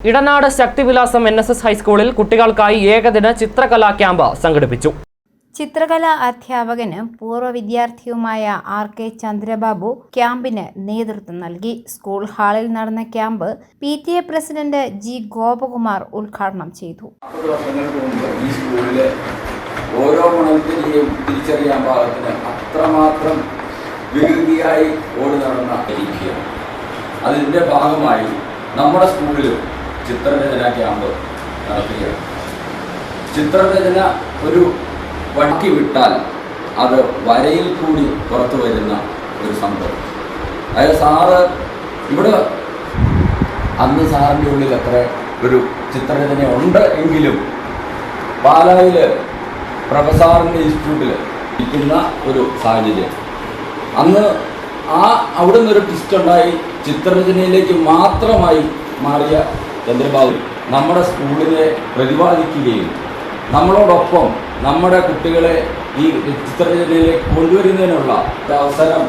Edanad Sakthivilasam N S S ഹൈസ്കൂളിൽ കുട്ടികൾക്കായി ഏകദിന ചിത്രകലാ ക്യാമ്പ് സംഘടിപ്പിച്ചു. ചിത്രകലാ അധ്യാപകനും പൂർവ വിദ്യാർത്ഥിയുമായ ആർ കെ ചന്ദ്രബാബു ക്യാമ്പിന് നേതൃത്വം നൽകി. സ്കൂൾ ഹാളിൽ നടന്ന camp P T A president G Gopakumar ഉദ്ഘാടനം ചെയ്തു. ഈ സ്കൂളിലെ ഓരോ തിരിച്ചറിയാൻ പാകത്തിന് അത്രമാത്രം വികൃതിയായി ഓടി നടന്ന അതിന്റെ ഭാഗമായി നമ്മുടെ സ്കൂളിലും ചിത്രരചന ക്യാമ്പ് നടത്തുകയാണ് ചിത്രരചന ഒരു വട്ടി വിട്ടാൽ അത് വരയിൽ കൂടി പുറത്തു വരുന്ന ഒരു സംഭവം. അതായത് സാറ് ഇവിടെ അന്ന് സാറിന്റെ ഉള്ളിൽ അത്ര ഒരു ചിത്രരചന ഉണ്ട് എങ്കിലും പാലായിൽ പ്രൊഫസാറിന്റെ ഇൻസ്റ്റിറ്റ്യൂട്ടിൽ ഇരിക്കുന്ന ഒരു സാഹചര്യം. അന്ന് ആ അവിടെ നിന്നൊരു ട്വിസ്റ്റ് ഉണ്ടായി. ചിത്രരചനയിലേക്ക് മാത്രമായി മാറിയ ചന്ദ്രബാബു നമ്മുടെ സ്കൂളിനെ പ്രതിപാദിക്കുകയും നമ്മളോടൊപ്പം നമ്മുടെ കുട്ടികളെ ഈ ചിത്രരചനയിലേക്ക് കൊണ്ടുവരുന്നതിനുള്ള അവസരം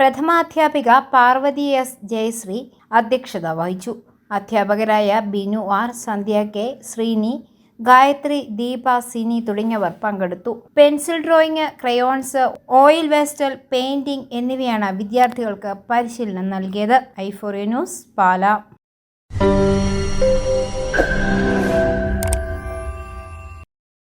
പ്രഥമാധ്യാപിക പാർവതി എസ് ജയശ്രീ അധ്യക്ഷത വഹിച്ചു. അധ്യാപകരായ ബിനു ആർ സന്ധ്യ കെ ശ്രീനി ഗായത്രി ദീപ സിനി തുടങ്ങിയവർ പങ്കെടുത്തു. Pencil drawing crayons oil pastel painting എന്നിവയാണ് വിദ്യാർത്ഥികൾക്ക് പരിശീലനം നൽകിയത്. Euphoria news Pala.